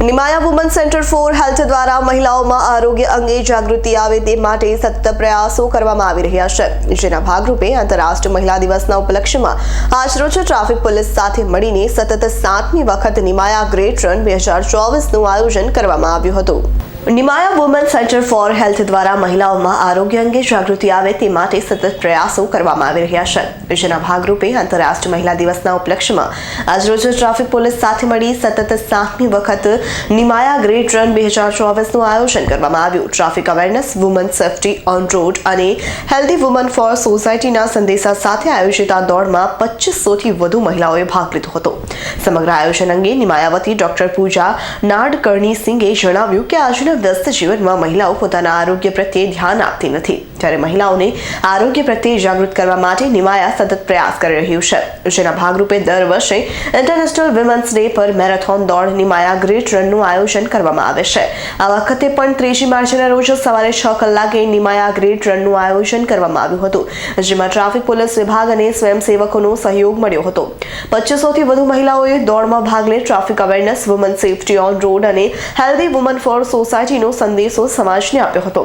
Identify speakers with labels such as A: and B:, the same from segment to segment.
A: Nimaya woman centre for health દ્વારા મહિલાઓમાં આરોગ્ય અંગે જાગૃતિ આવે તે માટે સતત પ્રયાસો કરવામાં આવી રહ્યા છે. જેના ભાગરૂપે આંતરરાષ્ટ્રીય મહિલા દિવસના ઉપલક્ષ્યમાં આજરોજ ટ્રાફિક પોલીસ સાથે મળીને સતત સાતમી વખત નિમાયા ગ્રેટ રન બે હજાર ચોવીસનું આયોજન કરવામાં આવ્યું હતું. Nimaya woman centre for health દ્વારા મહિલાઓમાં આરોગ્ય અંગે જાગૃતિ આવે તે માટે સતત પ્રયાસો કરવામાં આવી રહ્યા છે. જેના ભાગરૂપે આંતરરાષ્ટ્રીય મહિલા દિવસના ઉપલક્ષ્યમાં આજરોજ ટ્રાફિક પોલીસ સાથે મળી સતત સાતમી વખત નિમાયા ગ્રેટ રન બે હજાર ચોવીસનું આયોજન કરવામાં આવ્યું. Traffic awareness woman safety on road અને હેલ્ધી વુમન ફોર સોસાયટીના સંદેશા સાથે આયોજિત આ દોડમાં પચીસોથી વધુ મહિલાઓએ ભાગ લીધો હતો. સમગ્ર આયોજન અંગે નિમાયાવતી ડોક્ટર પૂજા નાડકર્ણી સિંઘે જણાવ્યું કે આજના વ્યસ્ત જીવનમાં મહિલાઓ પોતાના આરોગ્ય પ્રત્યે ધ્યાન આપતી નથી. ત્યારે મહિલાઓને આરોગ્ય પ્રત્યે જાગૃત કરવા માટે નિમાયા સતત પ્રયાસ કરી રહ્યું છે. જેના ભાગરૂપે દર વર્ષે ઇન્ટરનેશનલ વિમન્સ ડે પર મેરેથોન દોડ નિમાયા ગ્રેટ રનનું આયોજન કરવામાં આવે છે. આ વખતે પણ ત્રીજી માર્ચના રોજ સવારે છ કલાકે નિમાયા ગ્રેટ રનનું આયોજન કરવામાં આવ્યું હતું, જેમાં ટ્રાફિક પોલીસ વિભાગ અને સ્વયંસેવકોનો સહયોગ મળ્યો હતો. પચીસોથી વધુ મહિલાઓએ દોડમાં ભાગ લઈ traffic awareness woman safety on road અને હેલ્ધી વુમન ફોર સોસાયટીનો સંદેશો સમાજને આપ્યો હતો.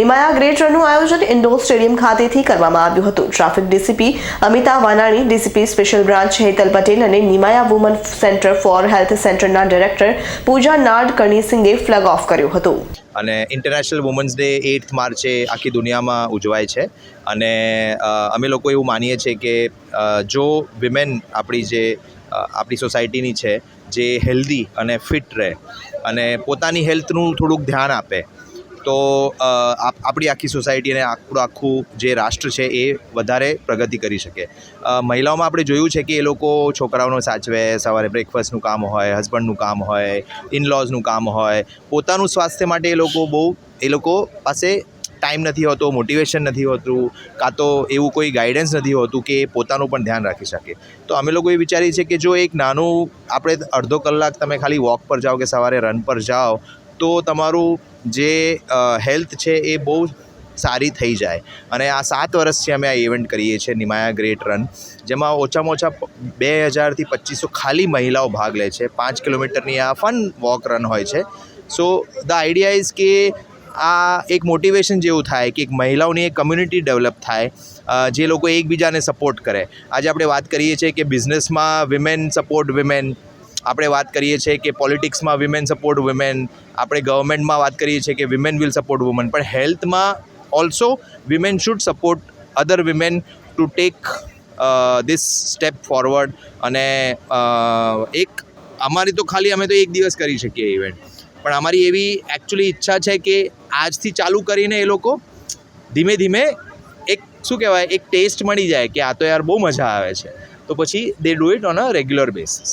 A: નિમાયા ગ્રેટ રનનું આયોજન ઇન્ડોર સ્ટેડિયમ ખાતેથી કરવામાં આવ્યું હતું. Traffic DCP Amita Vanani DCP special branch Hetal Patel અને Nimaya woman centre for health સેન્ટરના ડિરેક્ટર પૂજા નાડ કણીસિંગે ફ્લેગ ઓફ કર્યું હતું.
B: અને ઇન્ટરનેશનલ વુમન્સ ડે એઇથ માર્ચે આખી દુનિયામાં ઉજવાય છે. અને અમે લોકો એવું માનીએ છીએ કે જો વિમેન આપણી જે આપણી સોસાયટીની છે, જે હેલ્ધી અને ફિટ રહે અને પોતાની હેલ્થનું થોડુંક ધ્યાન આપે તો આપ- આપણી આખી સોસાયટી અને આપણું આખું જે રાષ્ટ્ર છે એ વધારે પ્રગતિ કરી શકે. મહિલાઓમાં આપણે જોયું છે કે એ લોકો છોકરાઓનો સાચવે, સવારે બ્રેકફાસ્ટનું કામ હોય હસબન્ડનું કામ હોય ઇનલોઝનું કામ હોય. પોતાનું સ્વાસ્થ્ય માટે એ લોકો બહુ, એ લોકો પાસે ટાઈમ નથી હોતો મોટિવેશન નથી હોતું, કાં તો એવું કોઈ ગાઈડન્સ નથી હોતું કે પોતાનું પણ ધ્યાન રાખી શકે. તો અમે લોકો એ વિચારીએ છીએ કે જો એક નાનું, આપણે અડધો કલાક તમે ખાલી વોક પર જાઓ કે સવારે રન પર જાઓ તો તમારું જે હેલ્થ છે એ બહુ સારી થઈ જાય. અને આ સાત વર્ષથી અમે આ ઇવેન્ટ કરીએ છીએ, નિમાયા ગ્રેટ રન જેમાં ઓછામાં ઓછા બે હજારથી પચીસો ખાલી મહિલાઓ ભાગ લે છે. પાંચ કિલોમીટરની આ ફન વોક રન હોય છે. સો ધ આઈડિયા ઇઝ કે આ એક મોટિવેશન જેવું થાય કે એક મહિલાઓની એક કમ્યુનિટી ડેવલપ થાય જે લોકો એકબીજાને સપોર્ટ કરે. આજે આપણે વાત કરીએ છીએ કે બિઝનેસમાં વિમેન સપોર્ટ વિમેન આપણે વાત કરીએ છીએ કે પોલિટિક્સમાં વિમેન સપોર્ટ વિમેન આપણે ગવર્મેન્ટમાં વાત કરીએ છીએ કે વિમેન વિલ સપોર્ટ વુમન પણ હેલ્થમાં also women should support other women to take this step forward અને એક, અમારી તો ખાલી અમે તો એક દિવસ કરી શકીએ ઇવેન્ટ પણ અમારી એવી એકચ્યુઅલી ઈચ્છા છે કે આજથી ચાલુ કરીને એ લોકો ધીમે ધીમે એક, શું કહેવાય, એક ટેસ્ટ મળી જાય કે આ તો યાર બહુ મજા આવે છે. તો પછી they do it on a regular basis